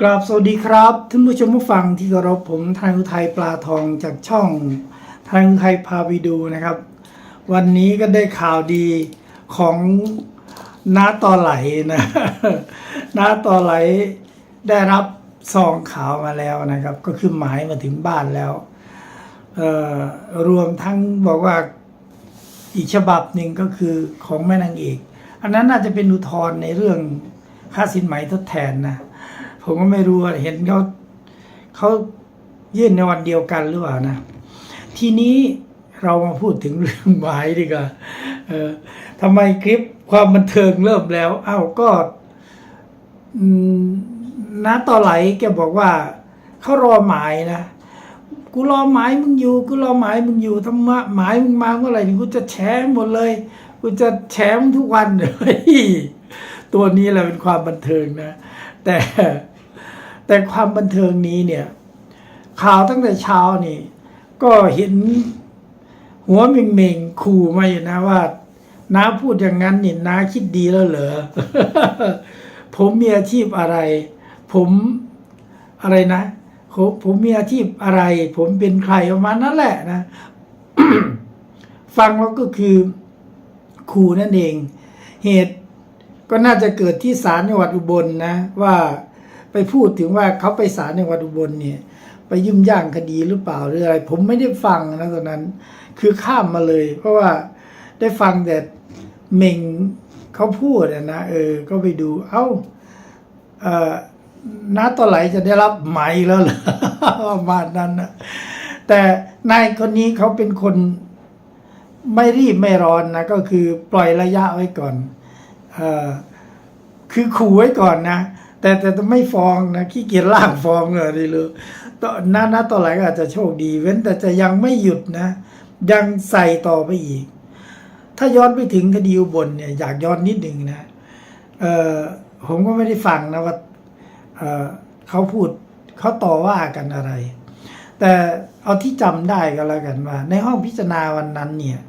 กราบสวัสดีครับท่านผู้ชมผู้ฟังที่เคารพผมทายอุทัยปลาทองจากช่องทายอุทัยพาไปดูนะครับ วันนี้ก็ได้ข่าวดีของน้าต่อไหลนะน้าต่อไหลได้รับซองขาวมาแล้วนะครับ ก็คือหมายมาถึงบ้านแล้วรวมทั้งบอกว่าอีกฉบับหนึ่งก็คือของแม่นางเอก อันนั้นน่าจะเป็นอุทธรณ์ในเรื่องค่าสินไหมทดแทนนะ ผมก็ไม่รู้เห็นเขาเขายื่นในวันเดียวกันหรือเปล่านะ ทีนี้เรามาพูดถึงเรื่องหมายดีกว่าเออทำไมคลิปความบันเทิงเริ่มแล้วอ้าวก็น้าต่อไหลแกบอกว่าเขารอหมายนะกูรอหมายมึงอยู่กูรอหมายมึงอยู่ทำไมหมายมึงมาเมื่อไหร่กูจะแฉหมดเลย กูจะแฉมทุกวันเลยตัวนี้แหละเป็นความบันเทิงนะ แต่ แต่ความบันเทิงนี้เนี่ยข่าวตั้งแต่เช้านี่ ก็เห็นหัวเม่งเม่งๆขู่มาอยู่นะว่าน้าพูดอย่างนั้นนี่น้าคิดดีแล้วเหรอ ผมมีอาชีพอะไร ผมอะไรนะ ผมผมมีอาชีพอะไร ผมเป็นใครประมาณนั้นแหละนะ ฟังแล้วก็คือขู่นั่นเอง เหตุก็น่าจะเกิดที่ศาลจังหวัดอุบลนะ ว่า ไปพูดถึงว่าเขาไปศาลจังหวัดอุบลเนี่ย ไปยุ่มย่างคดีหรือเปล่าหรืออะไร ผมไม่ได้ฟังนะตอนนั้น คือข้ามมาเลย เพราะว่าได้ฟังแต่เม่งเขาพูดนะเออ ก็ไปดู เอ้าเอ่อน้าต่อไหลจะได้รับไหมแล้วเหรอประมาณนั้นนะแต่นายคนนี้เขาเป็นคนไม่รีบไม่ร้อนนะก็คือปล่อยระยะไว้ก่อน เออคือขู่ไว้ก่อนนะ แต่แต่ต้องไม่ฟ้องนะขี้เกียจล่างฟ้องเลยดีเลยตอนนั้นนะตอไหลก็อาจจะโชคดี เว้นแต่จะยังไม่หยุดนะ ยังใส่ต่อไปอีก ถ้าย้อนไปถึงคดีอุบลเนี่ยอยากย้อนนิดหนึ่งนะเออผมก็ไม่ได้ฟังนะว่าเออเขาพูดเขาต่อว่ากันอะไร แต่เอาที่จำได้ก็แล้วกันว่า ในห้องพิจารณาวันนั้นเนี่ย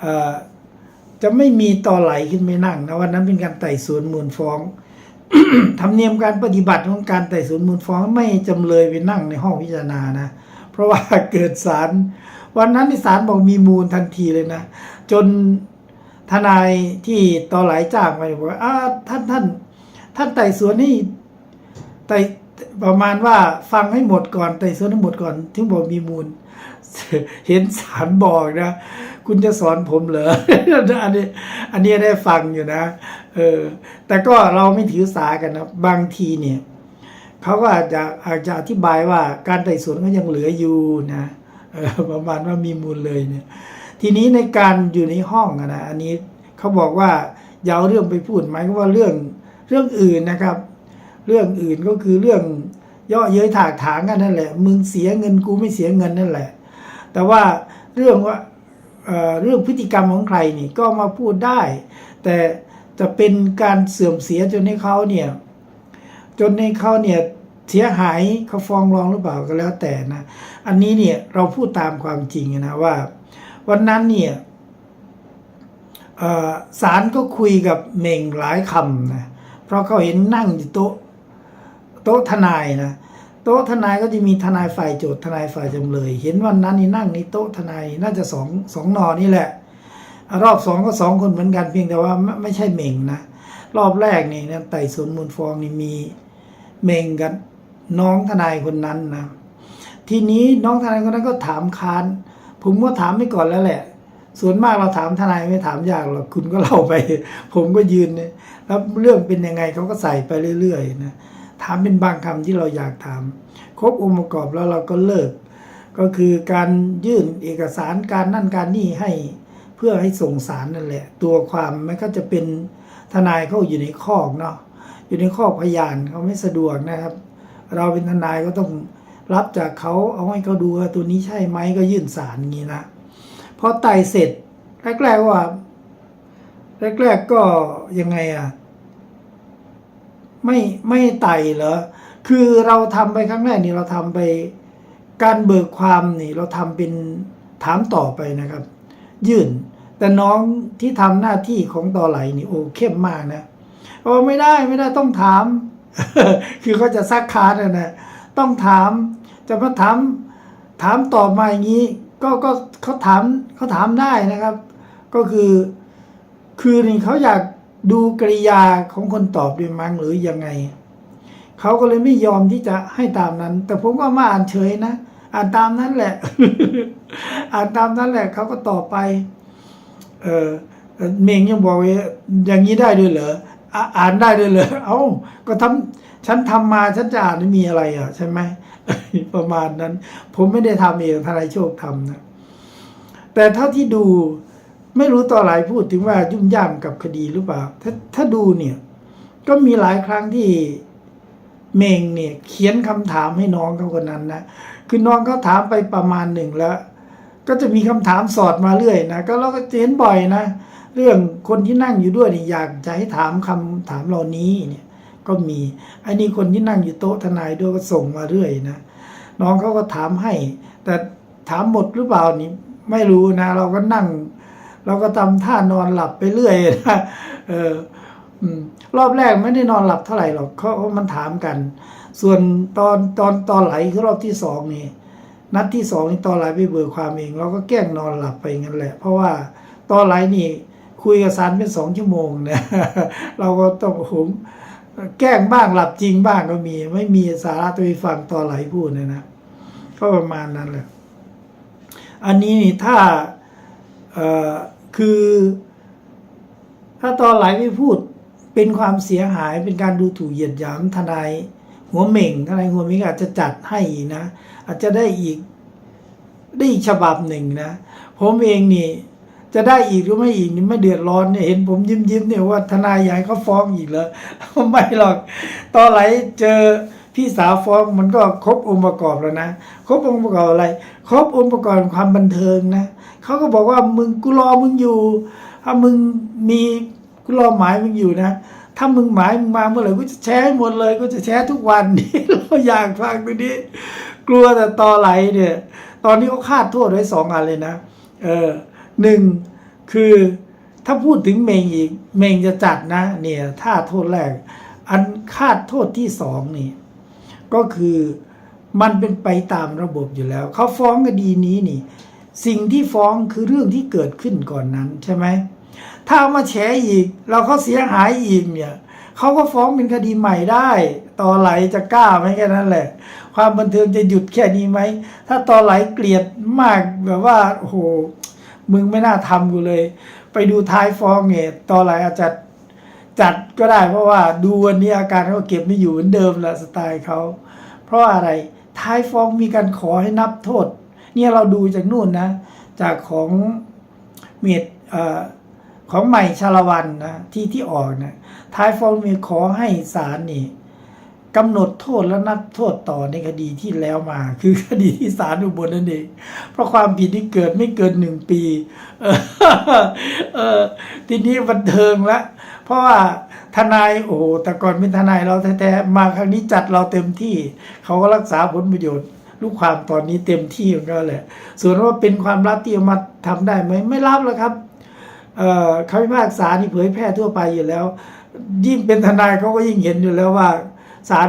เออจะไม่มีต่อไหลขึ้นไปนั่งนะวันนั้นเป็นการไต่สวนมูลฟ้อง ธรรมเนียมการปฏิบัติของการไต่สวนมูลฟ้องไม่จำเลยไปนั่งในห้องพิจารณานะ เพราะว่าเกิดศาลวันนั้นที่ศาลบอกมีมูลทันทีเลยนะ จนทนายที่ต่อหลายจ้างไปบอกว่าอ่าท่านท่านท่านไต่สวนนี่ไต่ประมาณว่าฟังให้หมดก่อนไต่สวนให้หมดก่อน ถึงบอกมีมูล เห็นศาลบอกนะ คุณจะสอนผมเหรออันนี้ อันนี้ได้ฟังอยู่นะ เออ แต่ก็เราไม่ถือสากันนะบางทีเนี่ยเขาก็อาจจะอาจจะอธิบายว่าการไต่สวนก็ยังเหลืออยู่นะเออประมาณว่ามีมูลเลยเนี่ย ทีนี้ในการอยู่ในห้องนะอันนี้เขาบอกว่าอย่าเอาเรื่องไปพูดหมายก็ว่าเรื่องเรื่องอื่นนะครับ เรื่องอื่นก็คือเรื่องย่อเย้ยถากถางกันนั่นแหละ มึงเสียเงินกูไม่เสียเงินนั่นแหละ แต่ว่าเรื่องว่าเเรื่องพฤติกรรมของใครนี่ก็มาพูดได้ แต่ จะเป็นการเสื่อมเสียจนให้เขาเนี่ย จนให้เขาเนี่ยเสียหายเขาฟ้องร้องหรือเปล่าก็แล้วแต่นะ อันนี้เนี่ยเราพูดตามความจริงนะว่า วันนั้นเนี่ยศาลก็คุยกับเม่งหลายคำนะเพราะเขาเห็นนั่งอยู่โต๊ะโต๊ะทนายนะโต๊ะทนายก็จะมีทนายฝ่ายโจทย์ทนายฝ่ายจำเลย เห็นวันนั้นนี่นั่งในโต๊ะทนายน่าจะสองสองนอนี่แหละ รอบสองก็สองคนเหมือนกันเพียงแต่ว่าไม่ใช่เม่งนะ รอบแรกนี่นะไต่สวนมูลฟ้องนี่มีเม่งกับน้องทนายคนนั้นนะ ทีนี้น้องทนายคนนั้นก็ถามค้านผมก็ถามไปก่อนแล้วแหละ ส่วนมากเราถามทนายไม่ถามยากหรอกคุณก็เล่าไป ผมก็ยืนนี่ยแล้วเรื่องเป็นยังไงเขาก็ใส่ไปเรื่อยๆนะถามเป็นบางคำที่เราอยากถาม ครบองค์ประกอบแล้วเราก็เลิก ก็คือการยื่นเอกสารการนั่นการนี่ให้ พื่อให้ส่งสารนั่นแหละ ตัวความมันก็จะเป็นทนายเขาอยู่ในคอกเนาะอยู่ในคอกพยานเขาไม่สะดวกนะครับ เราเป็นทนายก็ต้องรับจากเขาเอาให้เขาดูว่าตัวนี้ใช่ไหมก็ยื่นสารอย่างนี้นะพอไต่เสร็จแรกๆว่าแรกๆก็ยังไงอะไม่ไม่ไต่เหรอคือเราทำไปครั้งแรกนี่เราทำไปการเบิกความนี่เราทำเป็นถามต่อไปนะครับ ยื่น แต่น้องที่ทำหน้าที่ของต่อไหลนี่โอ้เข้มมากนะโอ้ไม่ได้ไม่ได้ต้องถาม คือเขาจะซักค้านนะนะต้องถามจะมาถามถามตอบมาอย่างนี้ ก็ก็เขาถามเขาถามได้นะครับ ก็คือ คือนี่เขาอยากดูกริยาของคนตอบด้วยมั้งหรือยังไงเขาก็เลยไม่ยอมที่จะให้ตามนั้น แต่ผมก็มาอ่านเฉยนะ อ่านตามนั้นแหละ อ่านตามนั้นแหละเขาก็ตอบไป เออเอ่อเมงยังบอกว่าอย่างนี้ได้ด้วยเหรออ่านได้ด้วยเหรอเอ้าก็ทำฉันทำมาฉันจะอ่านไม่มีอะไรอะใช่ไหมประมาณนั้น ผมไม่ได้ทำเองทนายโชคทำนะแต่เท่าที่ดูไม่รู้ต่อหลายพูดถึงว่ายุ่งยากกับคดีหรือเปล่า ถ้าถ้าดูเนี่ย ก็มีหลายครั้งที่เมงเนี่ย เขียนคำถามให้น้องเขาคนนั้นนะคือน้องเขาถามไปประมาณหนึ่งแล้ว ก็จะมีคำถามสอดมาเรื่อยนะก็เราก็จะเห็นบ่อยนะ เรื่องคนที่นั่งอยู่ด้วยนี่อยากจะให้ถามคำถามเหล่านี้เนี่ยก็มีอันนี้คนที่นั่งอยู่โต๊ะทนายด้วยก็ส่งมาเรื่อยนะน้องเขาก็ถามให้ แต่ถามหมดหรือเปล่านี่ไม่รู้นะ เราก็นั่ง เราก็ทำท่านอนหลับไปเรื่อยนะเออรอบแรกไม่ได้นอนหลับเท่าไหร่หรอกเขาเขามันถามกัน ส่วนตอนตอนตอนไหลคือรอบที่สองนี่ นัดที่สองนี่ตอนไหลไปเบิกความเอง เราก็แกล้งนอนหลับไปงั้นแหละ เพราะว่าตอนไหลนี่คุยกับสารเป็นสองชั่วโมงเนะเราก็ต้องโหมแกล้งบ้างหลับจริงบ้างก็มี ไม่มีสาระตัวไปฟังตอนไหลพูดเนี่ยนะก็ประมาณนั้นแหละ อันนี้นี่ถ้าเอ่อคือ ถ้าตอนไหลไม่พูดเป็นความเสียหายเป็นการดูถูกเหยียดหยามทนาย หัวเหม่งทนายหัวเหม่งอาจจะจัดให้นะ อาจจะได้อีกได้อีกฉบับหนึ่งนะผมเองนี่ จะได้อีกหรือไม่อีกนี่ไม่เดือดร้อนเนี่ยเห็นผมยิ้มยิ้มเนี่ยว่าทนายใหญ่เขาฟ้องอีกเหรอไม่หรอกตอนไหลเจอพี่สาวฟ้องมันก็ครบองค์ประกอบแล้วนะครบองค์ประกอบอะไร ครบองค์ประกอบความบันเทิงนะเขาก็บอกว่ามึงกูรอมึงอยู่ ถ้ามึงมีกูรอหมายมึงอยู่นะ ถ้ามึงหมายมึงมาเมื่อไหร่กูจะแชร์ให้หมดเลยกูจะแชร์ทุกวันนี่เราอยากฟังตรงนี้ กลัวแต่ตอไหลเนี่ย ตอนนี้เขาคาดโทษไว้สองอันเลยนะเออหนึ่งคือถ้าพูดถึงเมงอีกเมงจะจัดนะ เนี่ยถ้าโทษแรก อันคาดโทษที่สองนี่ ก็คือมันเป็นไปตามระบบอยู่แล้ว เขาฟ้องคดีนี้นี่ สิ่งที่ฟ้องคือเรื่องที่เกิดขึ้นก่อนนั้นใช่ไหม ถ้าเอามาแฉอีก เราเขาเสียหายอีกเนี่ยเขาก็ฟ้องเป็นคดีใหม่ได้ ต่อไหลจะกล้าไหมแค่นั้นแหละ ความบันเทิงจะหยุดแค่นี้ไหม ถ้าต่อไหลเกลียดมากแบบว่าโอ้โหมึงไม่น่าทำกูเลย ไปดูท้ายฟ้องเนี่ยต่อไหลอาจจะจัดก็ได้เพราะว่าดูวันนี้อาการเขาเก็บไม่อยู่เหมือนเดิมละสไตล์เขาเพราะอะไรท้ายฟ้องมีการขอให้นับโทษ เนี่ยเราดูจากนู่นนะ จากของเมดเอ่อ ของใหม่ชาละวันนะที่ที่ออกนะท้ายฟ้องมีขอให้ศาลนี่กำหนดโทษและนับโทษต่อในคดีที่แล้วมา คือคดีที่ศาลอุบลนั่นเองเพราะความผิดที่เกิดไม่เกินหนึ่งปีเออเออทีนี้บันเทิงละ เพราะว่าทนายโอ้แต่ก่อนเป็นทนายเราแท้ๆมาครั้งนี้จัดเราเต็มที่ เขาก็รักษาผลประโยชน์ลูกความตอนนี้เต็มที่ของเขาแหละ ส่วนว่าเป็นความลับที่มาทำได้ไหมไม่รับแล้วครับ คำพิพากษานี่เผยแพร่ทั่วไปอยู่แล้ว ยิ่งเป็นทนายเขาก็ยิ่งเห็นอยู่แล้วว่าศาล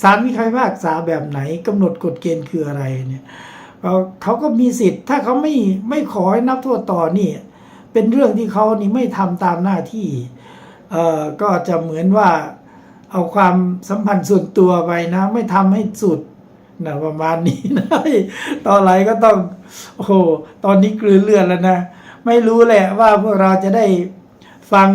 ศาลมีคำพิพากษาแบบไหนกำหนดกฎเกณฑ์คืออะไรเนี่ยเขาก็มีสิทธิ์ ถ้าเขาไม่ไม่ขอให้นับโทษต่อนี่ เป็นเรื่องที่เขานี่ไม่ทำตามหน้าที่เอ่อก็จะเหมือนว่าเอาความสัมพันธ์ส่วนตัวไปนะ ไม่ทำให้สุดนะประมาณนี้นะตอนไหนก็ต้อง โอ้โหตอนนี้กลืนเลือดแล้วนะ ไม่รู้แหละว่าพวกเราจะได้ฟัง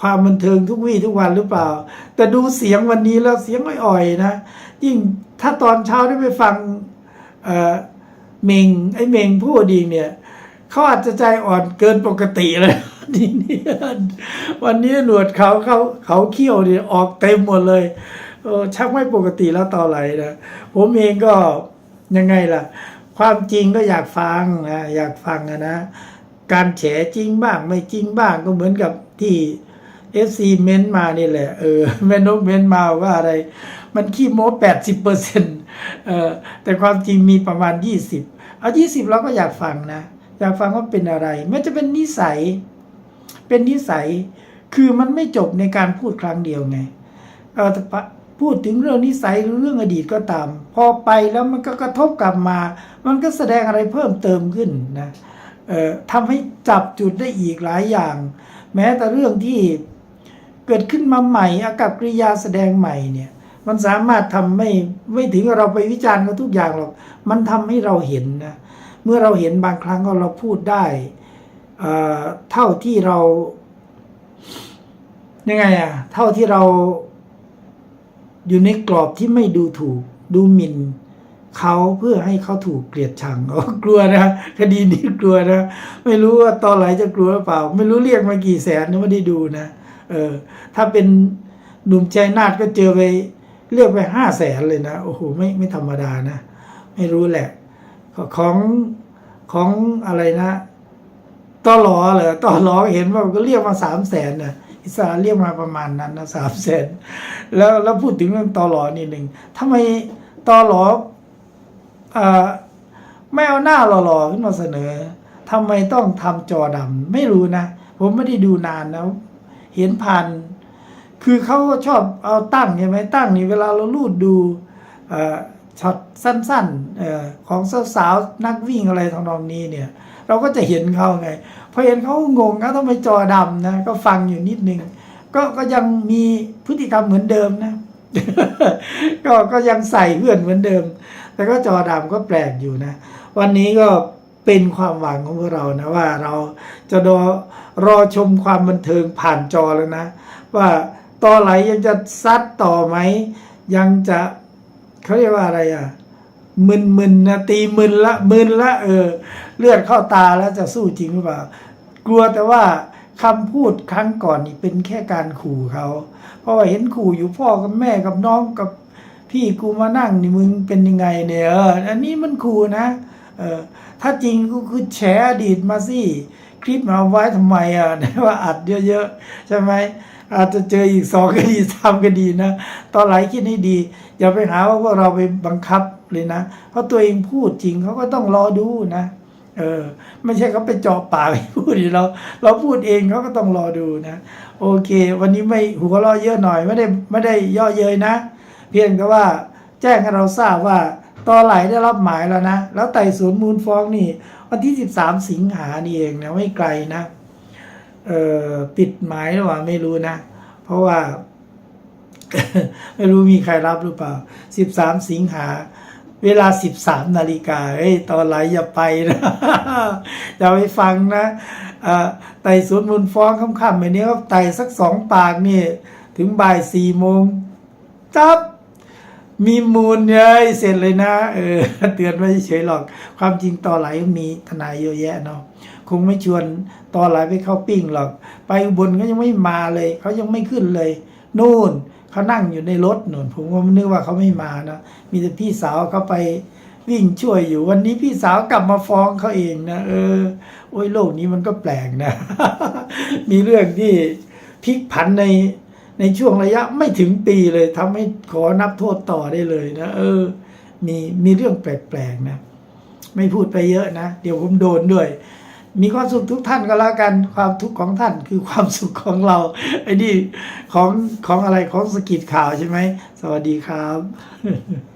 ความบันเทิงทุกวี่ทุกวันหรือเปล่า แต่ดูเสียงวันนี้แล้วเสียงอ่อยๆนะยิ่งถ้าตอนเช้าได้ไปฟังเอ่อเมงไอ้เมงพูดดีเนี่ยเขาอาจจะใจอ่อนเกินปกติเลยทีนี้วันนี้หนวดเขาเขาเขาเขี้ยวเนี่ยออกเต็มหมดเลยเออชักไม่ปกติแล้วต่อไหลนะผมเองก็ยังไงล่ะ ความจริงก็อยากฟังนะอยากฟังอะนะ การแฉจริงบ้างไม่จริงบ้างก็เหมือนกับที่เอฟซีเม้นต์มานี่แหละเออแม่นกเม้นต์มาว่าอะไร มันขี้โม้แปดสิบเปอร์เซ็นต์เออแต่ความจริงมีประมาณยี่สิบเอายี่สิบเราก็อยากฟังนะ อยากฟังว่าเป็นอะไรไม่จะเป็นนิสัย เป็นนิสัย คือมันไม่จบในการพูดครั้งเดียวไงเออพูดถึงเรื่องนิสัยหรือเรื่องอดีตก็ตาม พอไปแล้วมันก็กระทบกลับมา มันก็แสดงอะไรเพิ่มเติมขึ้นนะ ทำให้จับจุดได้อีกหลายอย่าง แม้แต่เรื่องที่เกิดขึ้นมาใหม่ อากับกริยาแสดงใหม่เนี่ย มันสามารถทำไม่ไม่ถึงกับเราไปวิจารณ์เขาทุกอย่างหรอกมันทำให้เราเห็นนะเมื่อเราเห็นบางครั้งก็เราพูดได้เท่าที่เรายังไงอะเท่าที่เราอยู่ในกรอบที่ไม่ดูถูกดูหมิ่น เขาเพื่อให้เขาถูกเกลียดชังอ๋อกลัวนะคดีนี้กลัวนะ ไม่รู้ว่าตอนไหนจะกลัวหรือเปล่า ไม่รู้เรียกมากี่แสนไม่ได้ดูนะเออ ถ้าเป็นหนุ่มใจนาดก็เจอไปเรียกไปห้าแสนเลยนะโอ้โหไม่ไม่ธรรมดานะ ไม่รู้แหละ ของของอะไรนะต่อหลอเหรอต่อหลอเห็นว่าก็เรียกมาสามแสนนะอิสราเรียกมาประมาณนั้นนะสามแสนแล้วแล้วพูดถึงเรื่องต่อหลอนิดหนึ่งทำไมต่อหลออ่า ไม่เอาหน้าหล่อๆขึ้นมาเสนอทำไมต้องทำจอดำไม่รู้นะ ผมไม่ได้ดูนานนะเห็นผ่าน คือเขาก็ชอบเอาตั้งใช่ไหมตั้งนี่เวลาเราลูดดูเอ่อช็อตสั้นๆเอ่อของสาวๆนักวิ่งอะไรทำนองนี้เนี่ย เราก็จะเห็นเขาไงพอเห็นเขางงนะต้องไปจอดำนะก็ฟังอยู่นิดนึงก็ก็ยังมีพฤติกรรมเหมือนเดิมนะ ก็ก็ยังใส่เพื่อนเหมือนเดิม แต่ก็จอดำก็แปลกอยู่นะ วันนี้ก็เป็นความหวังของพวกเรานะว่าเราจะรอรอชมความบันเทิงผ่านจอแล้วนะ ว่าต่อไหลยังจะซัดต่อไหม ยังจะเขาเรียกว่าอะไรอะมึนมึนนะตีมึนละมึนละเออ เลือดเข้าตาแล้วจะสู้จริงหรือเปล่ากลัวแต่ว่าคำพูดครั้งก่อนนี่เป็นแค่การขู่เขา เพราะว่าเห็นขู่อยู่พ่อกับแม่กับน้องกับ พี่กูมานั่งนี่มึงเป็นยังไงเนี่ยเอออันนี้มันขู่นะ เออ ถ้าจริงก็คือแฉอดีตมาสิคลิปมาไว้ทำไมอะว่าอัดเยอะๆใช่ไหมอาจจะเจออีกสองคดีสามคดีนะตอนไหลคิดให้ดี อย่าไปหาว่าพวกเราไปบังคับเลยนะ เพราะตัวเองพูดจริงเขาก็ต้องรอดูนะเออ ไม่ใช่เขาไปเจาะปากให้พูดเรา เราพูดเองเขาก็ต้องรอดูนะ โอเค วันนี้ไม่หัวเราะเยอะหน่อยไม่ได้ไม่ได้ย่อเย้ยนะ เพียงแต่ว่าแจ้งให้เราทราบว่าตอไหลได้รับหมายแล้วนะ แล้วไต่สวนมูลฟ้องนี่ วันที่ 13 สิงหานี่เองนะไม่ไกลนะเอ่อปิดหมายหรือเปล่าไม่รู้นะ เพราะว่า ไม่รู้มีใครรับหรือเปล่า 13 สิงหาเวลา 13 นาฬิกาเอ้ยตอนไหลอย่าไปนะอย่าไปฟังนะไต่สวนมูลฟ้องค่ำๆแบบนี้ก็ไต่สักสองปากนี่ ถึงบ่ายสี่โมงจับ มีมูลเลยเสร็จเลยนะเออเตือนไม่เฉยหรอก ความจริงต่อไหลมีทนายเยอะแยะเนาะคงไม่ชวนต่อไหลไปเข้าปิ้งหรอก ไปอุบลเขายังไม่มาเลย เขายังไม่ขึ้นเลย นู่นเขานั่งอยู่ในรถนู่นผมก็นึกว่าเขาไม่มานะมีแต่พี่สาวเขาไปวิ่งช่วยอยู่วันนี้พี่สาวกลับมาฟ้องเขาเองนะเออ โอ้ยโลกนี้มันก็แปลกนะ มีเรื่องที่พลิกผันใน ในช่วงระยะไม่ถึงปีเลยทำให้ขอนับโทษต่อได้เลยนะ เออ มีมีเรื่องแปลกๆนะ ไม่พูดไปเยอะนะ เดี๋ยวผมโดนด้วย มีความสุขทุกท่านก็แล้วกันความทุกข์ของท่านคือความสุขของเรา ไอ้นี่ของของอะไรของสกิดข่าวใช่ไหมสวัสดีครับ